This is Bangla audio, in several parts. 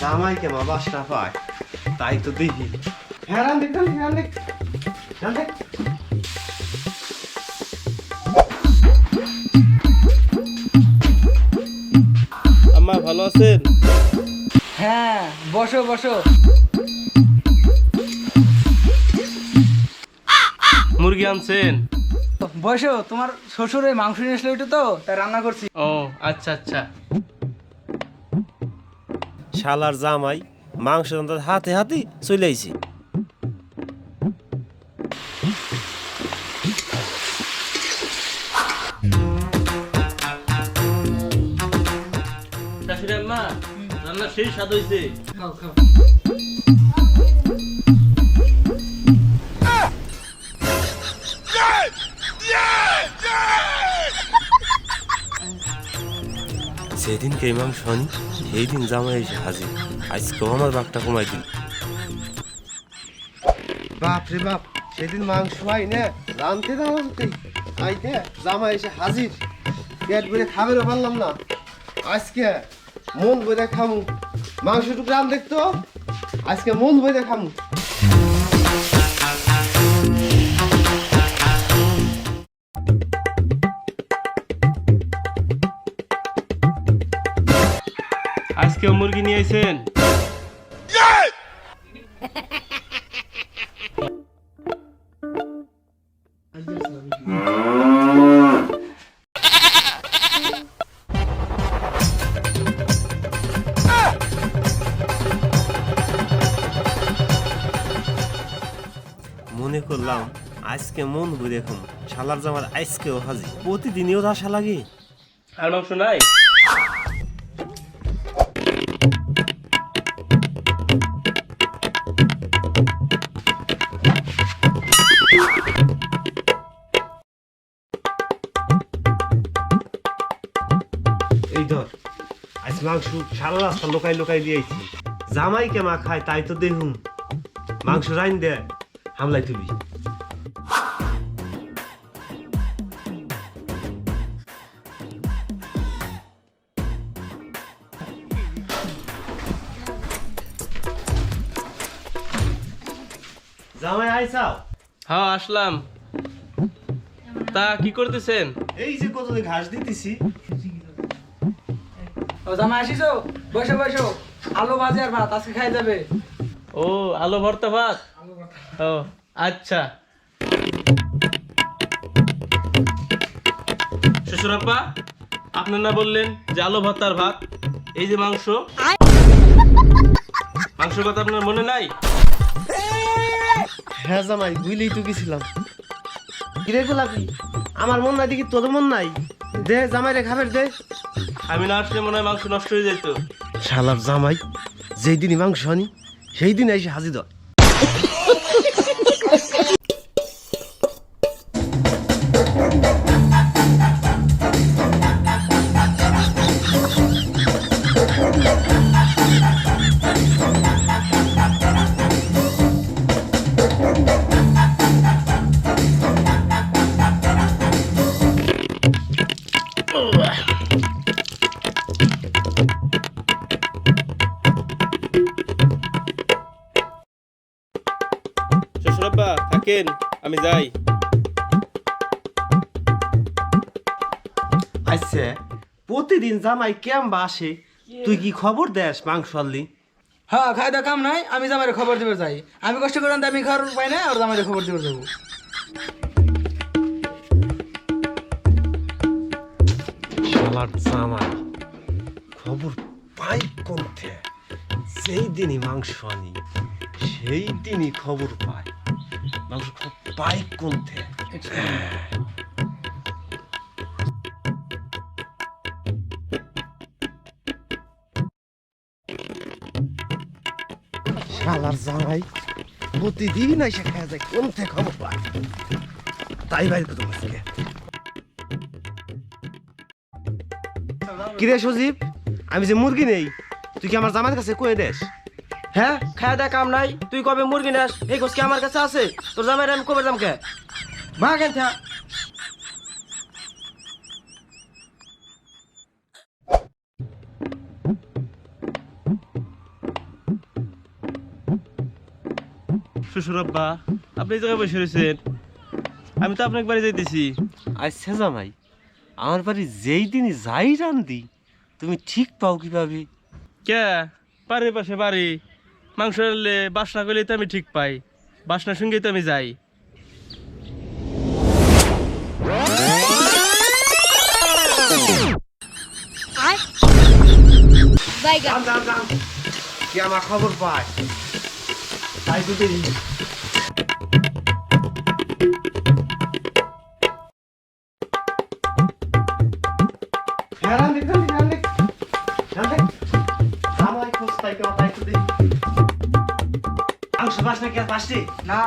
জামাইকে মা বাসটা পায় তাই তো দেখি হ্যাঁ দেখ আম্মা ভালো আছেন? হ্যাঁ বসো বসো। মুরগি আনছেন? বসো তোমার শ্বশুরে মাংস নিয়ে আসলো একটু তো তাই রান্না করছি। ও আচ্ছা আচ্ছা। শালার জামাই মাংস হাতে হাতে চলে আইছি। রান্না সেই স্বাদ হয়েছে খাও খাও। কে মাংস আনি সেই দিন জামাই এসে হাজির। আজকেও আমার বাঘটা কমাই দিল। বাপ রে বাপ, সেদিন মাংস আই না রানতে না রানতে আইতে জামাই এসে হাজির। পেট ভরে খাবেরও পারলাম না। আজকে মন বইতে খামু। মাংস টুকু রান দেখতো, আজকে মন বইতে খামু। আজকে মুরগি নিয়ে আইছেন? মনে করলাম আজকে মন ভরে খামু শালার জামার আজকেও হাজি। প্রতিদিনও তো আশা লাগে আর মাংস নাই? এই ধর আজ মাংস সারা রাস্তা লোকাই লোকাই দিয়েছি জামাই কেমা খায় তাই তো দেখুন মাংস রাইন দে হামলাই তুলি। জামাই আইসাও? হ্যাঁ আসলাম। তা কি করতেছেন? এই যে কত ঘাস দিতেছি ও জামা আসিছো? বসো বসো। আলু ভাজি আর ভাত আজকে খাই যাবে। ও আলু ভর্তা ভাত? ও আচ্ছা। শ্বশুরাপ্পা আপনার না বললেন যে আলু ভাত আর ভাত এই যে মাংস? মাংসের কথা আপনার মনে নাই? হ্যাঁ জামাই বুঝলেই তো গেছিলাম। কিরে গোলাপি আমার মন নাই দেখি তোর মন নাই? দে জামাই রে খাবার দে। আমি না আসলে মনে হয় মাংস নষ্ট হয়ে যেত শালার জামাই, যেই দিনই মাংস আনি, সেই দিন এসে হাজির হয়। থাকেন আমি যাই। আচ্ছা প্রতিদিন জামাই কেমবা আসে? তুই কি খবর দেস মাংস আনলি? হ্যাঁ খাই দাও কাম নাই আমি জামাইরে খবর দিবে যাই। আমি কষ্ট করে আনতে আমি খাওয়ার উপায় নাই আর জামাইরে খবর দিবে যাব। শালার জামাই খবর পাই কোনতে? যেই দিনই মাংস আনি সেই দিনই খবর পাই মাংস খবর পাই কোনতে শালার জামাই প্রতিদিন এসে যায় খবর পায় তাই বাইর কিরে সজীব আমি যে মুরগি নেই তুই কি আমার জামাইয়ের কাছে কয়ে দেশ হ্যাঁ খায় দা কাম নাই। তুই কবে মুরগি নাস? এই গোস কি আমার কাছে আছে? তোর জামাই আমি কবে দাম ভাগেন থা শ্বশুর আপনি এই জায়গায় বসে রয়েছেন। আমি তো আপনার বাড়ি যাইতেছি। আচ্ছা জামাই আমার বাড়ি যেই দিনই যাই রান্দি তুমি ঠিক পাও কীভাবে? কে? বাড়ির পাশে বাড়ি। মাংস আনলে বাসনা করলে তো আমি ঠিক পাই বাসনার সঙ্গেই তো আমি যাই। আমার খবর পায়? তাই তো দেখ আমার খোঁজ কি আর পাশে না।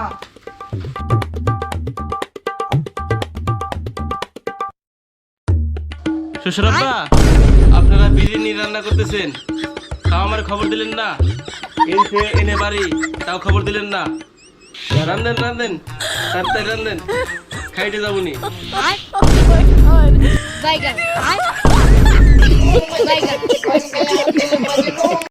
শ্বশুর আপনারা বিরিয়ানি রান্না করতেছেন। তাও আমার খবর দিলেন না। এনে এনে বাড়ি তাও খবর দিলেন না। রান্ধেন রান্ধেন তাড়াতাড়ি রান্ধেন খাইতে যাবনি।